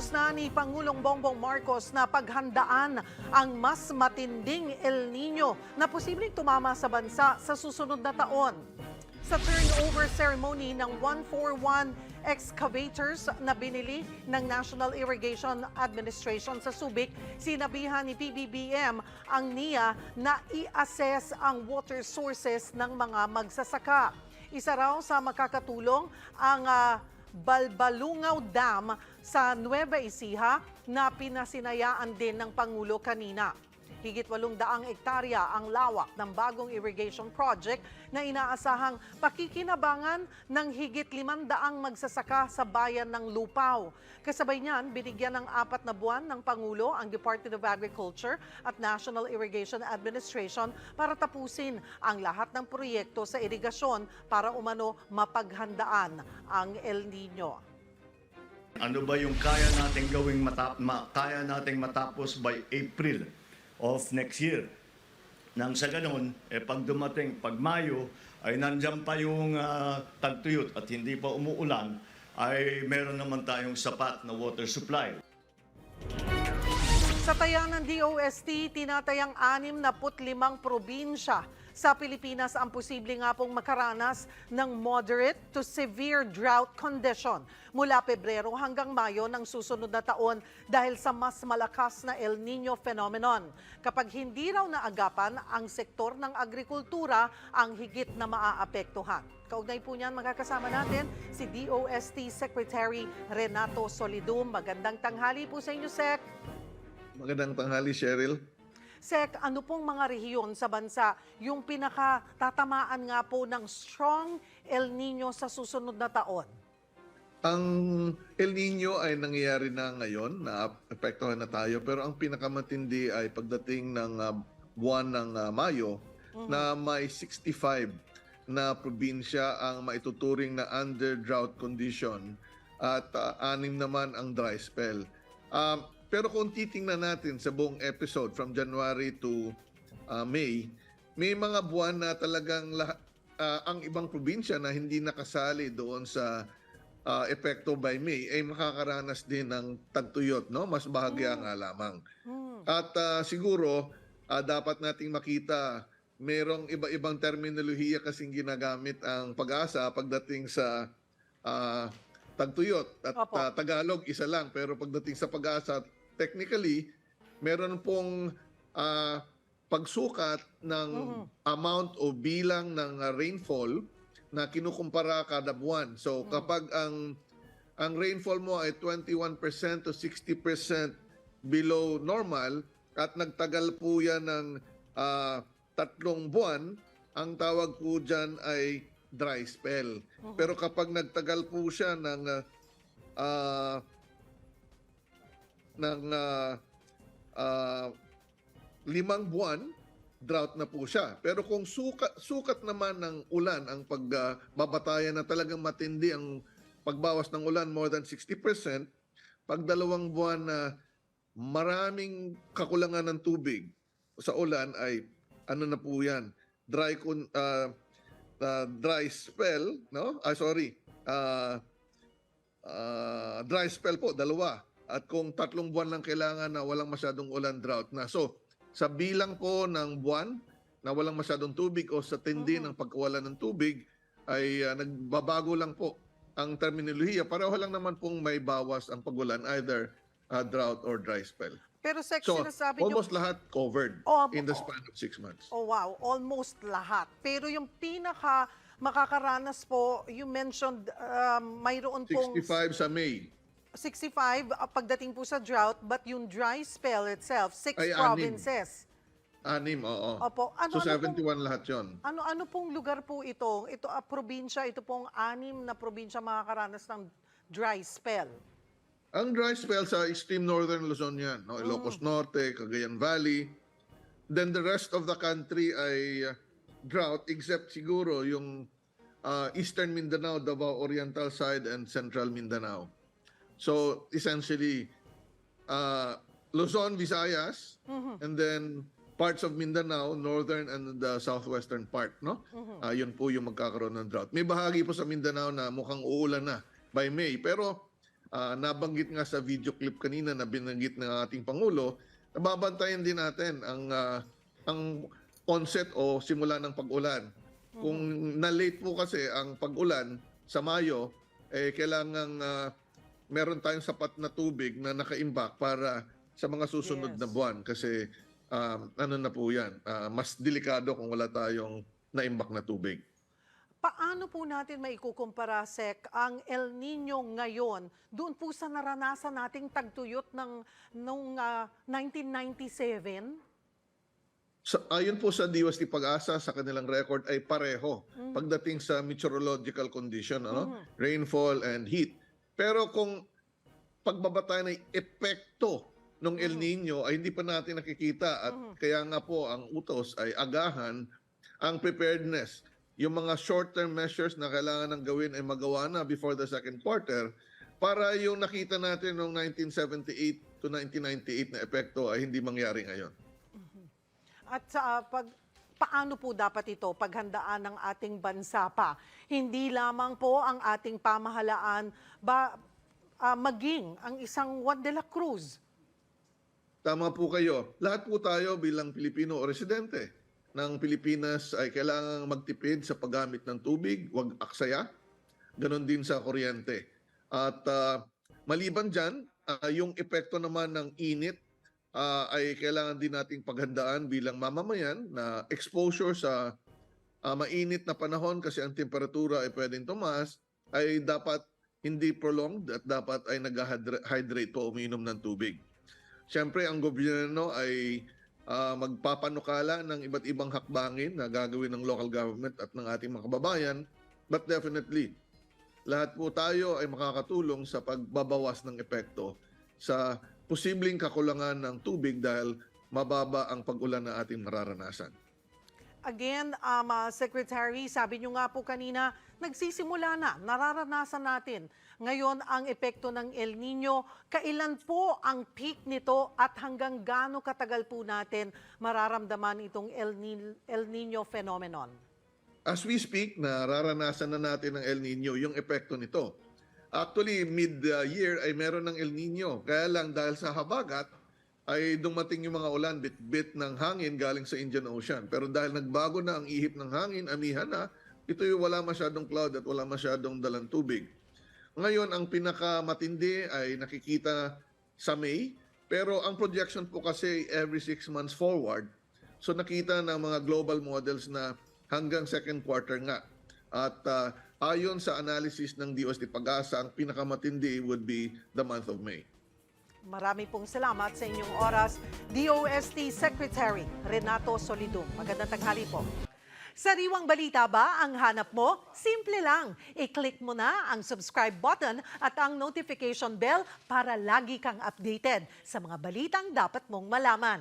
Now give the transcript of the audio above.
Inutos na ni Pangulong Bongbong Marcos na paghandaan ang mas matinding El Nino na posibleng tumama sa bansa sa susunod na taon. Sa turnover ceremony ng 141 excavators na binili ng National Irrigation Administration sa Subic, sinabihan ni PBBM ang NIA na i-assess ang water sources ng mga magsasaka. Isa raw sa makakatulong ang ah, Balbalungaw Dam sa Nueva Ecija na pinasinayaan din ng Pangulo kanina. Higit 800 ektarya ang lawak ng bagong irrigation project na inaasahang pakikinabangan ng higit 500 magsasaka sa bayan ng Lupaw. Kasabay niyan, binigyan ng apat na buwan ng Pangulo ang Department of Agriculture at National Irrigation Administration para tapusin ang lahat ng proyekto sa irigasyon para umano mapaghandaan ang El Nino. Ano ba yung kaya nating gawing mata- ma- kaya nating matapos by April of next year? Nang sa ganun, eh pag dumating, pag Mayo, ay nandyan pa yung ah, tagtuyot at hindi pa umuulan, ay meron naman tayong sapat na water supply. Sa taya ng DOST, tinatayang 65 probinsya sa Pilipinas ang posible nga pong makaranas ng moderate to severe drought condition mula Pebrero hanggang Mayo ng susunod na taon dahil sa mas malakas na El Nino phenomenon. Kapag hindi raw naagapan ang sektor ng agrikultura ang higit na maaapektuhan. Kaugnay po niyan, magkakasama natin si DOST Secretary Renato Solidum. Magandang tanghali po sa inyo, Sec. Magandang tanghali, Cheryl. Sek, ano pong mga rehiyon sa bansa yung pinakatatamaan nga po ng strong El Nino sa susunod na taon? Ang El Nino ay nangyayari na ngayon, na apektuhan na tayo, pero ang pinakamatindi ay pagdating ng ah, buwan ng ah, Mayo na may 65 na probinsya ang maituturing na under drought condition at ah, anim naman ang dry spell. Um, pero kung titingnan natin sa buong episode from January to ah, May, may mga buwan na talagang lahat, ah, ang ibang probinsya na hindi nakasali doon sa ah, epekto by May ay makakaranas din ng tagtuyot, no? Mas bahagya nga lamang. Hmm. At ah, siguro ah, dapat nating makita merong iba-ibang terminolohiya kasing ginagamit ang pag-asa pagdating sa ah, tagtuyot at Opo. ah, Tagalog isa lang pero pagdating sa pag-asa technically meron pong ah, pagsukat ng Mhm. amount o bilang ng ah, rainfall na kinukumpara kada buwan. So kapag ang ang rainfall mo ay 21% to 60% below normal at nagtagal po yan ng ah, tatlong buwan, ang tawag po dyan ay dry spell. Pero kapag nagtagal po siya ng ah, ng ah, ah, limang buwan, drought na po siya. Pero kung sukat, sukat naman ng ulan ang pagbabatayan na talagang matindi ang pagbawas ng ulan more than 60%, pag dalawang buwan na maraming kakulangan ng tubig sa ulan ay ano na po yan, dry con, ah, ah, dry spell, no? Ah, sorry. Ah, ah, dry spell po, dalawa. At kung tatlong buwan lang kailangan na walang masyadong ulan, drought na. So, sa bilang po ng buwan na walang masyadong tubig o sa tindi Mhm. ng pagkawalan ng tubig ay ah, nagbabago lang po ang terminolohiya. Pareho lang naman pong may bawas ang pagulan, either ah, drought or dry spell. Pero Sek, So, sinasabi almost lahat covered Oh, in the oh. span of six months. Oh wow, almost lahat. Pero yung pinaka makakaranas po, you mentioned um, mayroon pong 65 sa May. 65 uh, pagdating po sa drought, but yung dry spell itself, six Ay, anim. provinces. Anim, oo. Opo. Ano, so ano pong- 71 lahat yon. Ano-ano pong lugar po ito? Ito a probinsya, ito pong anim na probinsya makakaranas ng dry spell. Ang dry spell sa extreme northern Luzon yan, no? Ilocos Norte, Cagayan Valley. Then the rest of the country ay uh, drought except siguro yung uh, eastern Mindanao, Davao Oriental side and central Mindanao. So essentially uh, Luzon, Visayas, and then parts of Mindanao, northern and the southwestern part, no? Ah, yun po yung magkakaroon ng drought. May bahagi po sa Mindanao na mukhang uulan na by May, pero ah, nabanggit nga sa video clip kanina na binanggit ng ating Pangulo, nababantayan din natin ang ah, ang onset o simula ng pag-ulan. Kung na-late po kasi ang pag-ulan sa Mayo, eh kailangan meron tayong sapat na tubig na nakaimbak para sa mga susunod Yes. na buwan kasi um, ano na po yan, ah, mas delikado kung wala tayong naimbak na tubig. Paano po natin maikukumpara, Sek, ang El Nino ngayon doon po sa naranasan nating tagtuyot ng nung ah, 1997? Sa, ayon po sa DOST Pag-asa sa kanilang record ay pareho Mm. pagdating sa meteorological condition, ano? Mhm. rainfall and heat. Pero kung pagbabata ng epekto ng El Mhm. Nino ay hindi pa natin nakikita at Mhm. kaya nga po ang utos ay agahan ang preparedness. Yung mga short-term measures na kailangan ng gawin ay magawa na before the second quarter para yung nakita natin noong 1978 to 1998 na epekto ay hindi mangyari ngayon. At sa ah, pag paano po dapat ito paghandaan ng ating bansa pa? Hindi lamang po ang ating pamahalaan ba ah, maging ang isang Juan de la Cruz. Tama po kayo. Lahat po tayo bilang Pilipino o residente ng Pilipinas ay kailangang magtipid sa paggamit ng tubig, huwag aksaya. Ganon din sa kuryente. At ah, maliban dyan, ah, yung epekto naman ng init ah, ay kailangan din nating paghandaan bilang mamamayan na exposure sa ah, mainit na panahon kasi ang temperatura ay pwedeng tumaas ay dapat hindi prolonged at dapat ay nag-hydrate po uminom ng tubig. Siyempre, ang gobyerno ay ah, magpapanukala ng iba't ibang hakbangin na gagawin ng local government at ng ating mga kababayan. But definitely, lahat po tayo ay makakatulong sa pagbabawas ng epekto sa posibleng kakulangan ng tubig dahil mababa ang pag-ulan na ating mararanasan. Again, um, ah, Secretary, sabi nyo nga po kanina, nagsisimula na, nararanasan natin ngayon ang epekto ng El Nino. Kailan po ang peak nito at hanggang gaano katagal po natin mararamdaman itong El Nino, El Nino phenomenon? As we speak, nararanasan na natin ng El Nino yung epekto nito. Actually, mid-year ay meron ng El Nino. Kaya lang dahil sa habagat, ay dumating yung mga ulan, bit-bit ng hangin galing sa Indian Ocean. Pero dahil nagbago na ang ihip ng hangin, amihan na, ito yung wala masyadong cloud at wala masyadong dalang tubig. Ngayon, ang pinakamatindi ay nakikita sa May, pero ang projection po kasi every six months forward. So nakita ng mga global models na hanggang second quarter nga. At ah, ayon sa analysis ng DOST Pag-asa, ang pinakamatindi would be the month of May. Marami pong salamat sa inyong oras, DOST Secretary Renato Solidum. Magandang tanghali po. Sariwang balita ba ang hanap mo? Simple lang. I-click mo na ang subscribe button at ang notification bell para lagi kang updated sa mga balitang dapat mong malaman.